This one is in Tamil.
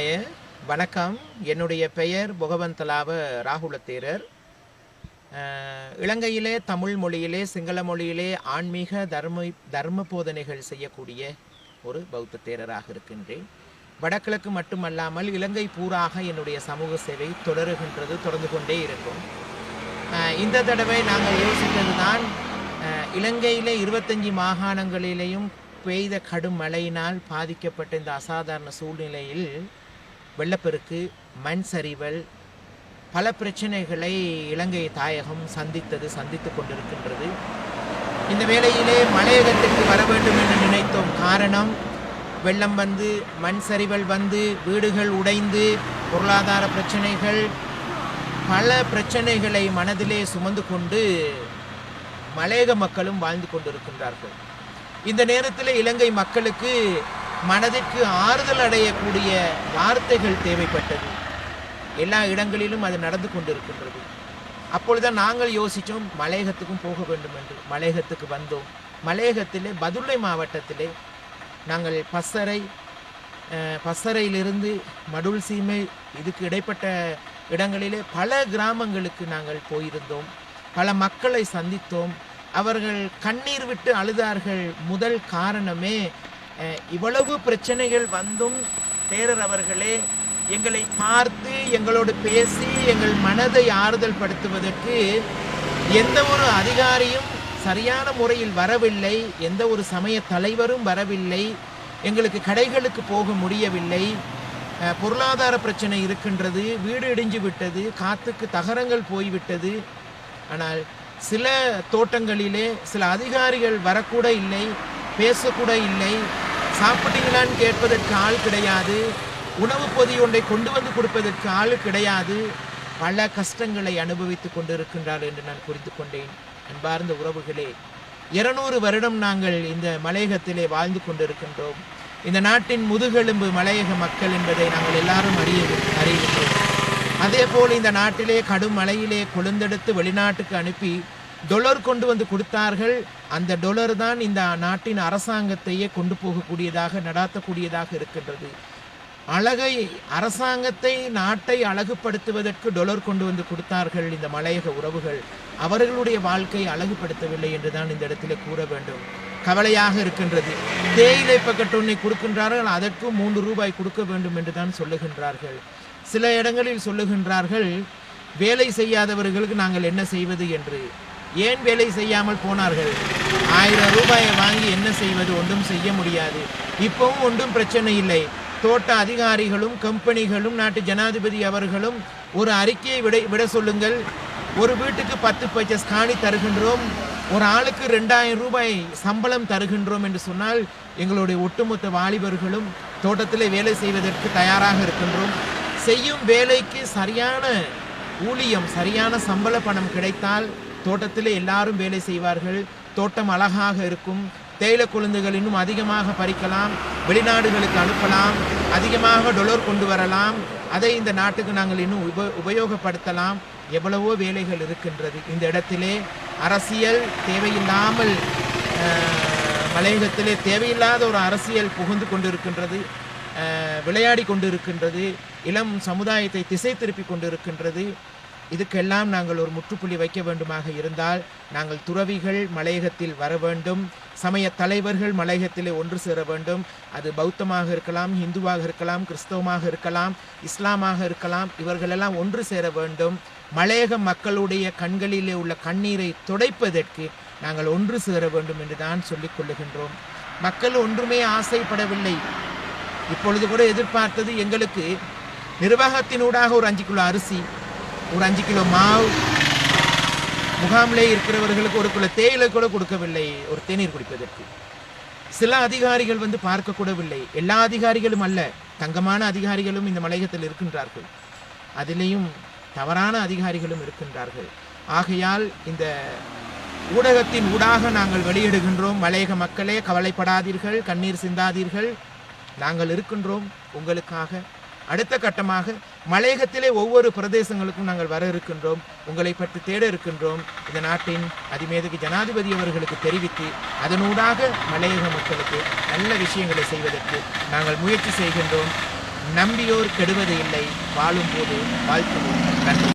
தேரநாய வணக்கம். என்னுடைய பெயர் புகவந்தலாவ ராகுல தேரர் இலங்கையிலே தமிழ் மொழியிலே சிங்கள மொழியிலே ஆன்மீக தர்ம தர்ம போதனைகள் செய்யக்கூடிய ஒரு பௌத்த தேரராக இருக்கின்றேன். வடகிழக்கு மட்டுமல்லாமல் இலங்கை பூராக என்னுடைய சமூக சேவை தொடருகின்றது தொடர்ந்து கொண்டே இருக்கும். இந்த தடவை நாங்கள் யோசித்தது தான் இலங்கையிலே இருபத்தஞ்சி மாகாணங்களிலேயும் பெய்த கடும் மழையினால் பாதிக்கப்பட்ட இந்த அசாதாரண சூழ்நிலையில் வெள்ளப்பெருக்கு மண் சரிவல் பல பிரச்சனைகளை இலங்கை தாயகம் சந்தித்தது சந்தித்து கொண்டிருக்கின்றது. இந்த வேளையிலே மலையகத்திற்கு வர வேண்டும் என்று நினைத்தோம். காரணம் வெள்ளம் வந்து மண் சரிவல் வந்து வீடுகள் உடைந்து பொருளாதார பிரச்சனைகள் பல பிரச்சனைகளை மனதிலே சுமந்து கொண்டு மலையக மக்களும் வாழ்ந்து கொண்டிருக்கின்றார்கள். இந்த நேரத்தில் இலங்கை மக்களுக்கு மனதிற்கு ஆறுதல் அடையக்கூடிய வார்த்தைகள் தேவைப்பட்டது. எல்லா இடங்களிலும் அது நடந்து கொண்டிருக்கின்றது. அப்பொழுதுதான் நாங்கள் யோசித்தோம் மலையகத்துக்கும் போக வேண்டும் என்று. மலையகத்துக்கு வந்தோம். மலையகத்திலே பதுளை மாவட்டத்திலே நாங்கள் பசறை பசறையிலிருந்து மடுள் சீமை இதுக்கு இடைப்பட்ட இடங்களிலே பல கிராமங்களுக்கு நாங்கள் போயிருந்தோம். பல மக்களை சந்தித்தோம். அவர்கள் கண்ணீர் விட்டு அழுதார்கள். முதல் காரணமே இவ்வளவு பிரச்சனைகள் வந்தும் தேரர் அவர்களே எங்களை பார்த்து எங்களோடு பேசி எங்கள் மனதை ஆறுதல் படுத்துவதற்கு எந்த ஒரு அதிகாரியும் சரியான முறையில் வரவில்லை எந்த ஒரு சமய தலைவரும் வரவில்லை எங்களுக்கு கடைகளுக்கு போக முடியவில்லை பொருளாதார பிரச்சனை இருக்கின்றது வீடு இடிஞ்சு விட்டது காத்துக்கு தகரங்கள் போய்விட்டது. ஆனால் சில தோட்டங்களிலே சில அதிகாரிகள் வரக்கூட இல்லை பேசக்கூட இல்லை சாப்பிட்டீங்களான்னு கேட்பதற்கு ஆள் கிடையாது. உணவு பொதி ஒன்றை கொண்டு வந்து கொடுப்பதற்கு ஆள் கிடையாது. பல கஷ்டங்களை அனுபவித்துக் கொண்டிருக்கின்றார் என்று நான் புரிந்து கொண்டேன். அன்பார்ந்த உறவுகளே இருநூறு வருடம் நாங்கள் இந்த மலையகத்திலே வாழ்ந்து கொண்டிருக்கின்றோம். இந்த நாட்டின் முதுகெலும்பு மலையக மக்கள் என்பதை நாங்கள் எல்லாரும் அறிய அறிவிக்கிறோம் அதே போல் இந்த நாட்டிலே கடும் மலையிலே கொழுந்தெடுத்து வெளிநாட்டுக்கு அனுப்பி டொலர் கொண்டு வந்து கொடுத்தார்கள். அந்த டொலர் தான் இந்த நாட்டின் அரசாங்கத்தையே கொண்டு போகக்கூடியதாக நடாத்தக்கூடியதாக இருக்கின்றது. அழகை அரசாங்கத்தை நாட்டை அழகுபடுத்துவதற்கு டொலர் கொண்டு வந்து கொடுத்தார்கள் இந்த மலையக உறவுகள். அவர்களுடைய வாழ்க்கை அழகுபடுத்தவில்லை என்றுதான் இந்த இடத்துல கூற வேண்டும். கவலையாக இருக்கின்றது. தேயிலை பக்கட்டொன்னை கொடுக்கின்றார்கள் அதற்கு மூன்று ரூபாய் கொடுக்க வேண்டும் என்று தான் சொல்லுகின்றார்கள். சில இடங்களில் சொல்லுகின்றார்கள் வேலை செய்யாதவர்களுக்கு நாங்கள் என்ன செய்வது? என்று. ஏன் வேலை செய்யாமல் போனார்கள்? ஆயிரம் ரூபாயை வாங்கி என்ன செய்வது? ஒன்றும் செய்ய முடியாது. இப்பவும் ஒன்றும் பிரச்சனை இல்லை. தோட்ட அதிகாரிகளும் கம்பெனிகளும் நாட்டு ஜனாதிபதி அவர்களும் ஒரு அறிக்கையை விட விட சொல்லுங்கள். ஒரு வீட்டுக்கு பத்து பைசஸ் காணி தருகின்றோம். ஒரு ஆளுக்கு ரெண்டாயிரம் ரூபாய் சம்பளம் தருகின்றோம் என்று சொன்னால் எங்களுடைய ஒட்டுமொத்த வாலிபர்களும் தோட்டத்தில் வேலை செய்வதற்கு தயாராக இருக்கின்றோம். செய்யும் வேலைக்கு சரியான ஊழியம் சரியான சம்பள பணம் கிடைத்தால் தோட்டத்தில் எல்லாரும் வேலை செய்வார்கள். தோட்டம் அழகாக இருக்கும். தேயிலை கொழுந்துகள் இன்னும் அதிகமாக பறிக்கலாம். வெளிநாடுகளுக்கு அனுப்பலாம். அதிகமாக டொலர் கொண்டு வரலாம். அதை இந்த நாட்டுக்கு நாங்கள் இன்னும் உப உபயோகப்படுத்தலாம். எவ்வளவோ வேலைகள் இருக்கின்றது இந்த இடத்திலே. அரசியல் தேவையில்லாமல் மலையகத்திலே தேவையில்லாத ஒரு அரசியல் புகுந்து கொண்டிருக்கின்றது. விளையாடி கொண்டிருக்கின்றது. இளம் சமுதாயத்தை திசை திருப்பி கொண்டிருக்கின்றது. இதுக்கெல்லாம் நாங்கள் ஒரு முற்றுப்புள்ளி வைக்க வேண்டுமாக இருந்தால் நாங்கள் துறவிகள் மலையகத்தில் வர வேண்டும் சமய தலைவர்கள் மலையகத்திலே ஒன்று சேர வேண்டும். அது பௌத்தமாக இருக்கலாம் இந்துவாக இருக்கலாம் கிறிஸ்தவமாக இருக்கலாம் இஸ்லாமாக இருக்கலாம் இவர்களெல்லாம் ஒன்று சேர வேண்டும். மலையக மக்களுடைய கண்களிலே உள்ள கண்ணீரை துடைப்பதற்கு நாங்கள் ஒன்று சேர வேண்டும் என்று தான் சொல்லிக் கொள்ளுகின்றோம். மக்கள் ஒன்றுமே ஆசைப்படவில்லை. இப்பொழுது கூட எதிர்பார்த்தது எங்களுக்கு நிர்வாகத்தினூடாக ஒரு அஞ்சு கிலோ அரிசி ஒரு அஞ்சு கிலோ மாவு. முகாமிலே இருக்கிறவர்களுக்கு ஒரு கிலோ தேயிலை கூட கொடுக்கவில்லை. ஒரு தேநீர் குடிப்பதற்கு. சில அதிகாரிகள் வந்து பார்க்கக்கூடவில்லை எல்லா அதிகாரிகளும் அல்ல. தங்கமான அதிகாரிகளும் இந்த மலையகத்தில் இருக்கின்றார்கள். அதிலேயும் தவறான அதிகாரிகளும் இருக்கின்றார்கள். ஆகையால் இந்த ஊடகத்தின் ஊடாக நாங்கள் வெளியிடுகின்றோம். மலையக மக்களே கவலைப்படாதீர்கள். கண்ணீர் சிந்தாதீர்கள். நாங்கள் இருக்கின்றோம். உங்களுக்காக அடுத்த கட்டமாக மலையகத்திலே ஒவ்வொரு பிரதேசங்களுக்கும் நாங்கள் வர இருக்கின்றோம். உங்களை பற்றி தேட இருக்கின்றோம். இந்த நாட்டின் அதிமேதகு ஜனாதிபதி அவர்களுக்கு தெரிவித்து அதனூடாக மலையக மக்களுக்கு நல்ல விஷயங்களை செய்வதற்கு நாங்கள் முயற்சி செய்கின்றோம். நம்பியோர் கெடுவது இல்லை. வாழும்போது வாழ்த்துவோம். நன்றி.